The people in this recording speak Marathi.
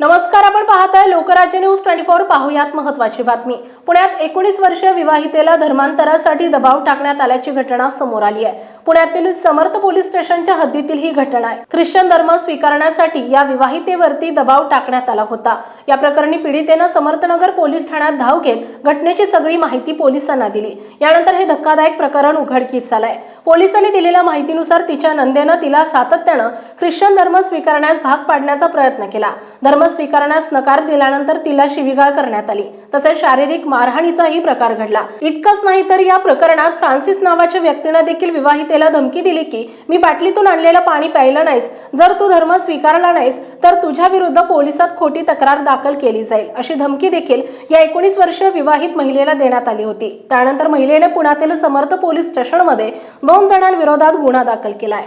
नमस्कार आपण पाहताय लोकराज्य न्यूज ट्वेंटी फोर. पाहूयात महत्वाची बातमी. पुण्यात एकोणीस वर्षीय विवाहितेला धर्मांतरासाठी दबाव टाकण्यात आल्याची घटना समोर आली आहे. पुण्यातील समर्थ पोलीस स्टेशनच्या हद्दीतील ही घटना आहे. ख्रिश्चन धर्म स्वीकारण्यासाठी या विवाहितेवरती दबाव टाकण्यात आला होता. या प्रकरणी पीडितेनं समर्थनगर पोलीस ठाण्यात धाव घेत घटनेची सगळी माहिती पोलिसांना दिली. यानंतर हे धक्कादायक प्रकरण उघडकीस आलंय पोलिसांनी दिलेल्या माहितीनुसार तिच्या नंदेनं तिला सातत्यानं ख्रिश्चन धर्म स्वीकारण्यास भाग पाडण्याचा प्रयत्न केला. धर्म स्वीकारण्यास नकार दिल्यानंतर तिला शिवीगाळ करण्यात आली. तसेच शारीरिक मारहाणीचाही प्रकार घडला. इतकंच नाही तर या प्रकरणात फ्रान्सिस नावाच्या व्यक्तीनं देखील विवाहितेला धमकी दिली की मी बाटलीतून आणलेलं पाणी प्यायलं नाहीस. जर तू धर्म स्वीकारला नाहीस तर तुझ्या विरुद्ध पोलिसात खोटी तक्रार दाखल केली जाईल. अशी धमकी देखील या एकोणीस वर्षीय विवाहित महिलेला देण्यात आली होती. त्यानंतर महिलेने पुण्यातील समर्थ पोलीस स्टेशनमध्ये दोन जणांविरोधात गुन्हा दाखल केलाय.